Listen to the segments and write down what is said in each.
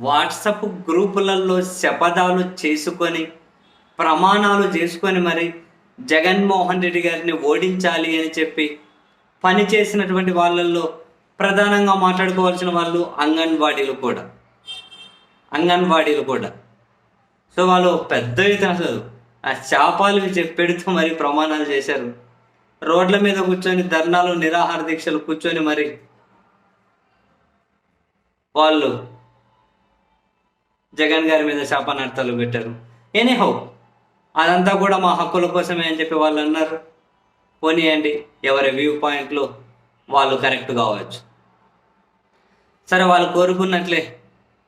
WhatsApp గ్రూపులలో శపథాలు చేసుకొని ప్రమాణాలు చేసుకొని మరి జగన్మోహన్ రెడ్డి గారిని ఓడించాలి అని చెప్పి పని చేసినటువంటి వాళ్ళల్లో ప్రధానంగా మాట్లాడుకోవాల్సిన వాళ్ళు అంగన్వాడీలు కూడా. అంగన్వాడీలు కూడా. సో వాళ్ళు పెద్ద ఎత్తున అసలు ఆ శాపాలు చెప్పెడుతూ పెడుతూ మరి ప్రమాణాలు చేశారు. రోడ్ల మీద కూర్చొని ధర్నాలు నిరాహార దీక్షలు కూర్చొని మరి వాళ్ళు జగన్ గారి మీద శాపనర్తలు పెట్టారు. ఎనీహౌ అదంతా కూడా మా హక్కుల కోసమే అని చెప్పి వాళ్ళు అన్నారు. పోనీయండి ఎవరి వ్యూ పాయింట్లో వాళ్ళు కరెక్ట్ కావచ్చు. సరే వాళ్ళు కోరుకున్నట్లే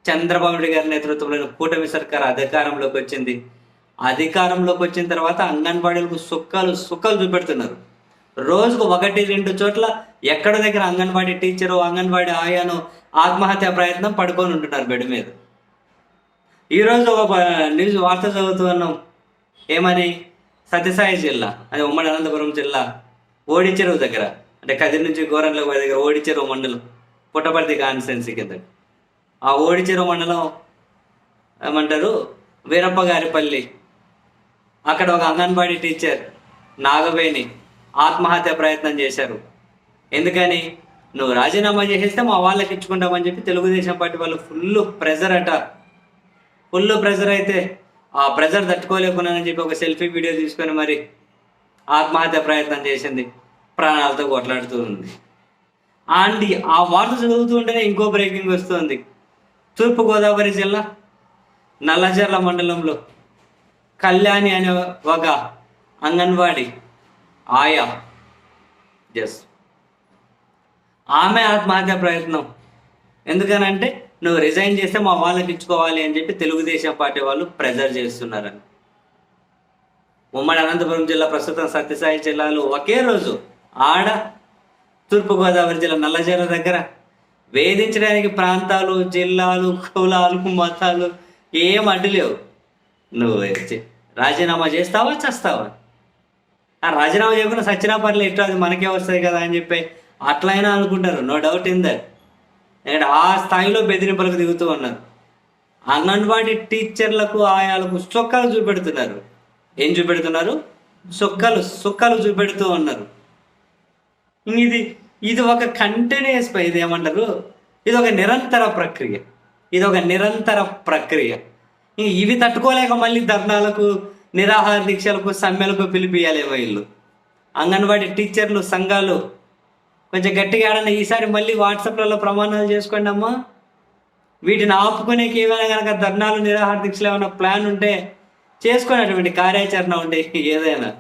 చంద్రబాబు నాయుడు గారి నేతృత్వంలోని కూటమి సర్కార్ అధికారంలోకి వచ్చింది. అధికారంలోకి వచ్చిన తర్వాత అంగన్వాడీలకు సుక్కలు సుక్కలు చూపెడుతున్నారు. రోజుకు ఒకటి రెండు చోట్ల ఎక్కడ దగ్గర అంగన్వాడీ టీచరు అంగన్వాడీ ఆయాను ఆత్మహత్య ప్రయత్నం పడుకొని ఉంటున్నారు బెడ్ మీద. ఈరోజు ఒక న్యూస్ వార్త చదువుతున్నాం. ఏమని సత్యసాయి జిల్లా అది ఉమ్మడి అనంతపురం జిల్లా ఓడిచెరువు దగ్గర. అంటే కదిరి నుంచి గోరంలో పోయే దగ్గర ఓడిచెరువు మండలం పుట్టపర్తి కాన్స్టెన్సీ కింద. ఆ ఓడిచెరువు మండలం ఏమంటారు? వీరప్ప గారిపల్లి అక్కడ ఒక అంగన్వాడీ టీచర్ నాగవేణి ఆత్మహత్య ప్రయత్నం చేశారు. ఎందుకని? నువ్వు రాజీనామా చేసేస్తే మా వాళ్ళకి ఇచ్చుకుంటామని చెప్పి తెలుగుదేశం పార్టీ వాళ్ళు ఫుల్ ప్రెజర్ అట. ఫుల్ ప్రెజర్ అయితే ఆ ప్రెజర్ తట్టుకోలేకున్నానని చెప్పి ఒక సెల్ఫీ వీడియో తీసుకొని మరి ఆత్మహత్య ప్రయత్నం చేసింది. ప్రాణాలతో కొట్లాడుతూ ఉంది. అండ్ ఆ వార్త చదువుతూ ఉంటేనే ఇంకో బ్రేకింగ్ వస్తుంది. తూర్పుగోదావరి జిల్లా నల్లజర్ల మండలంలో కళ్యాణి అనే ఒక అంగన్వాడి ఆయా. ఎస్ ఆమె ఆత్మహత్య ప్రయత్నం. ఎందుకనంటే నువ్వు రిజైన్ చేస్తే మా వాళ్ళకి ఇచ్చుకోవాలి అని చెప్పి తెలుగుదేశం పార్టీ వాళ్ళు ప్రెజర్ చేస్తున్నారని. ఉమ్మడి అనంతపురం జిల్లా ప్రస్తుతం సత్యసాయి జిల్లాలో ఒకే రోజు ఆడ తూర్పుగోదావరి జిల్లా నల్లజర్ల దగ్గర వేధించడానికి ప్రాంతాలు జిల్లాలు కులాలు మతాలు ఏం అడ్డులేవు నువ్వు చే- రాజీనామా చేస్తావా చేస్తావా? ఆ రాజీనామా చేయకుండా సచ్చినా పర్లేదు ఇట్లా అది మనకే వస్తుంది కదా అని చెప్పి అట్లయినా అనుకుంటారు. నో డౌట్ ఇన్ దట్ ఎందుకంటే ఆ స్థాయిలో బెదిరింపులకు దిగుతూ ఉన్నారు. అంగన్వాడీ టీచర్లకు ఆయాలకు సొక్కలు చూపెడుతున్నారు. ఏం చూపెడుతున్నారు? సొక్కలు సొక్కలు చూపెడుతూ ఉన్నారు. ఇది ఇది ఒక కంటిన్యూస్ ఇది ఏమంటారు? ఇది ఒక నిరంతర ప్రక్రియ. ఇది ఒక నిరంతర ప్రక్రియ. ఇవి తట్టుకోలేక మళ్ళీ ధర్నాలకు నిరాహార దీక్షలకు సమ్మెలకు పిలిపియాలి వీళ్ళు. అంగన్వాడీ టీచర్లు సంఘాలు కొంచెం గట్టిగా ఆడండి. ఈసారి మళ్ళీ వాట్సాప్లలో ప్రమాణాలు చేసుకోండి అమ్మా. వీటిని ఆపుకునేకి ఏమైనా కనుక ధర్నాలు నిరాహార దీక్షలు ఏమైనా ప్లాన్ ఉంటే చేసుకునేటువంటి కార్యాచరణ ఉండే ఏదైనా.